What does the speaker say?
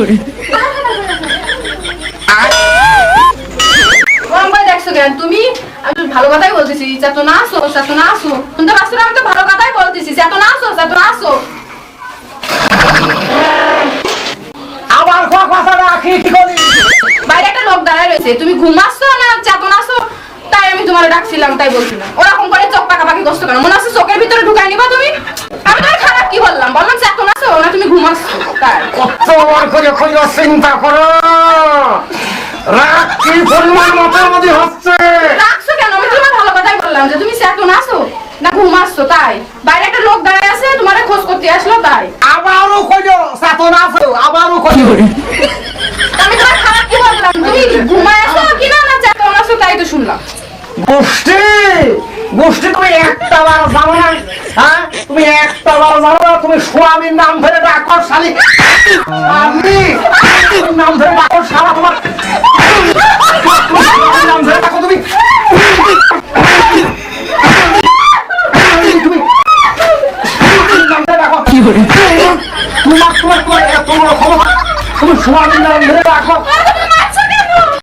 করে তুমি? আমি ভালো কথাই বলতেছি চেতো না আসো চেতো না আসো। শুনতে পাচ্ছ না? আমি তো ভালো কথাই বলতেছি চেতো না আসো চেতো না আসো। আবার কথা রাখি কি করি বাইরে একটা লোক দাঁড়ায় রয়েছে। তুমি ঘুমাচ্ছ না চেতো আসো তাই আমি তোমার ডাকছিলাম তাই বলছিলাম। ওরকম করে চোখ পাকাপাকি কষ্ট কেন? মনে হচ্ছে চোখের ভিতরে ঢুকাই নিবা তুমি আমি তোমার খারাপ কি বললাম বললাম চেতো না আসো না তুমি ঘুমাচ্ছ তাই কত বার করে কইল চিন্তা করো। রাগ কি পরিমাণ মাথার হচ্ছে? রাখছো কেন? আমি তোমার ভালো কথাই বললাম যে তুমি চেতো না আসো না ঘুমাচ্ছ তাই। বাইরে একটা লোক দাঁড়ায় আছে তোমার খোঁজ করতে আসলো তাই। আবারও কইল চেতনা আছে আবারও কইল। আমি তোমার খারাপ কি বললাম? তুমি ঘুমায় আসো কি না না চেতো না আসো তাই তো শুনলাম। গোষ্ঠী গোষ্ঠী তুমি একটা বার জানো না হ্যাঁ? তুমি একটা বার জানো না তুমি স্বামীর নাম ধরে শালি। আমি তোমার। তোমার এত বড় খবর তুমি সোয়ামীর নাম ধরে